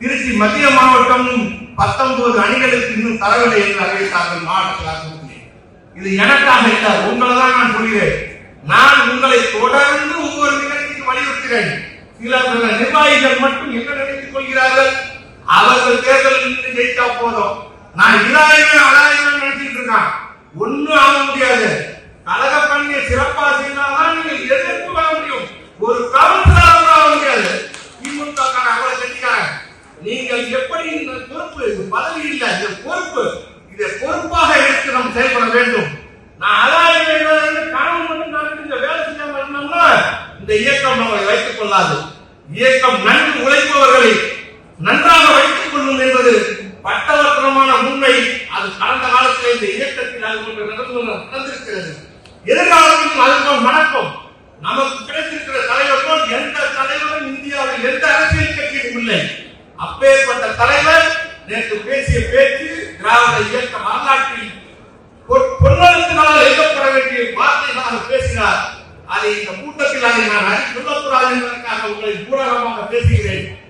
திருச்சி மத்திய மாவட்டம் பத்தொன்பது அணிகளுக்கு இன்னும் தரவில்லை என்று அறிவித்தார்கள் மாவட்ட இது எனக்காக இல்லை உங்களை தான் நான் சொல்கிறேன். நான் உங்களை தொடர்ந்து ஒவ்வொரு நிகழ்ச்சிக்கு வலியுறுத்துகிறேன். சில சில நிர்வாகிகள் மட்டும் என்ன நினைத்துக் கொள்கிறார்கள்? அவர்கள் தேர்தல் நின்று ஜெயித்தா போதும். நான் இதாயிரம் அதாயிரம் நினைச்சிட்டு இருக்கான். ஒண்ணும் ஆக முடியாது. கழக நீங்கள் எப்படி இந்த பொறுப்பு இது பதவி இல்லை இந்த பொறுப்பு இதை பொறுப்பாக எடுத்து நாம் செயல்பட வேண்டும். நான் அதாயிரம் கனவு மட்டும் நான் இந்த வேலை செய்யாம இருந்தோம்னா இந்த இயக்கம் நம்மளை வைத்துக் கொள்ளாது. இயக்கம் நன்கு உழைப்பவர்களை நன்றாக வைத்துக் கொள்ளும் என்பது பட்டவர்த்தனமான உண்மை. அது கடந்த காலத்தில் இந்த இயக்கத்தில் அது ஒன்று நடந்து நடந்திருக்கிறது. எதிர்காலத்திலும் அதுதான் நடக்கும் நமக்கு பேச்சு திராவிட இயக்க வரலாற்றில் பொ- எழுதப்பட வேண்டிய வார்த்தைகளாக பேசினார். அதை இந்த கூட்டத்தில் அதை நான் அறிந்து சொல்லக்கூடாது என்பதற்காக உங்களை பூரகமாக பேசுகிறேன்.